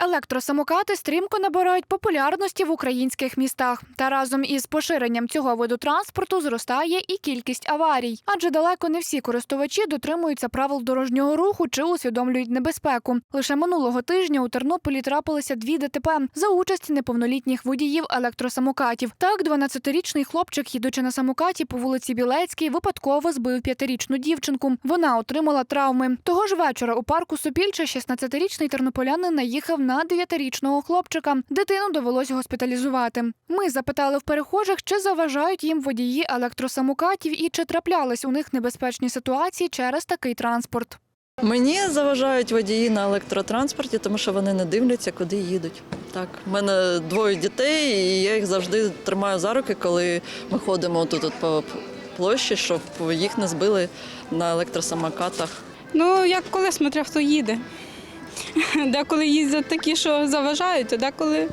Електросамокати стрімко набирають популярності в українських містах. Та разом із поширенням цього виду транспорту зростає і кількість аварій. Адже далеко не всі користувачі дотримуються правил дорожнього руху чи усвідомлюють небезпеку. Лише минулого тижня у Тернополі трапилися дві ДТП за участі неповнолітніх водіїв електросамокатів. Так, 12-річний хлопчик, їдучи на самокаті по вулиці Білецькій, випадково збив п'ятирічну дівчинку. Вона отримала травми. Того ж вечора у парку Сопільча 16-річний тернополянин наїхав на 9-річного хлопчика. Дитину довелось госпіталізувати. Ми запитали в перехожих, чи заважають їм водії електросамокатів і чи траплялись у них небезпечні ситуації через такий транспорт. Мені заважають водії на електротранспорті, тому що вони не дивляться, куди їдуть. Так, в мене двоє дітей, і я їх завжди тримаю за руки, коли ми ходимо тут от по площі, щоб їх не збили на електросамокатах. Ну, як коли смотря хто їде. Деколи їздять такі, що заважають, а деколи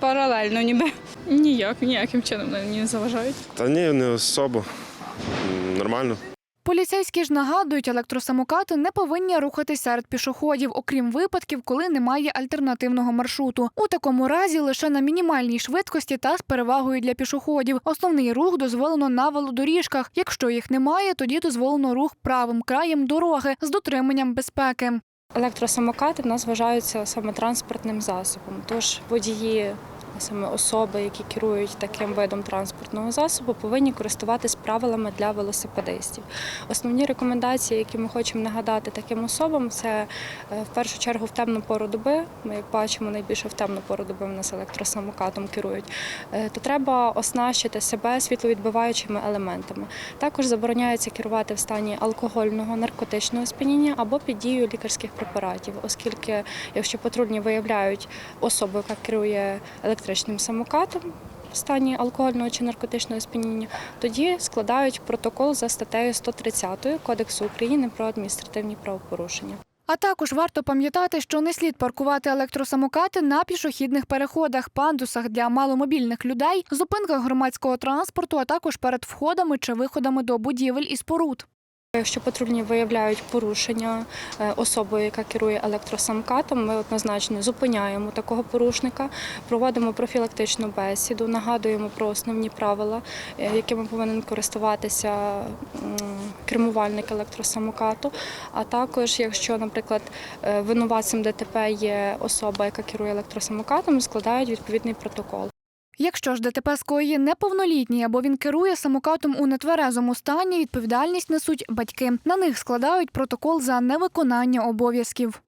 паралельно ніби. Ніяк, ніяким чином не заважають. Та ні, не особо. Нормально. Поліцейські ж нагадують, електросамокати не повинні рухатись серед пішоходів, окрім випадків, коли немає альтернативного маршруту. У такому разі лише на мінімальній швидкості та з перевагою для пішоходів. Основний рух дозволено на велодоріжках. Якщо їх немає, тоді дозволено рух правим краєм дороги з дотриманням безпеки. Електросамокати в нас вважаються саме транспортним засобом. Тож водії, саме особи, які керують таким видом транспортного засобу, повинні користуватись правилами для велосипедистів. Основні рекомендації, які ми хочемо нагадати таким особам, це е, в першу чергу в темну пору доби. Ми як бачимо, найбільше в темну пору доби в нас електросамокатом керують. е, То треба оснащити себе світловідбиваючими елементами. Також забороняється керувати в стані алкогольного наркотичного сп'яніння або під дією лікарських препаратів, оскільки, якщо патрульні виявляють особу, яка керує електричним самокатом в стані алкогольного чи наркотичного сп'яніння, тоді складають протокол за статтею 130 Кодексу України про адміністративні правопорушення. А також варто пам'ятати, що не слід паркувати електросамокати на пішохідних переходах, пандусах для маломобільних людей, зупинках громадського транспорту, а також перед входами чи виходами до будівель і споруд. Якщо патрульні виявляють порушення е, особою, яка керує електросамкатом, ми однозначно зупиняємо такого порушника, проводимо профілактичну бесіду, нагадуємо про основні правила, е, якими повинен користуватися кермувальник електросамокату. А також, якщо, наприклад, е, винуватцем ДТП є особа, яка керує електросамокатом, складають відповідний протокол. Якщо ж ДТП скоїє неповнолітній або він керує самокатом у нетверезому стані, відповідальність несуть батьки. На них складають протокол за невиконання обов'язків.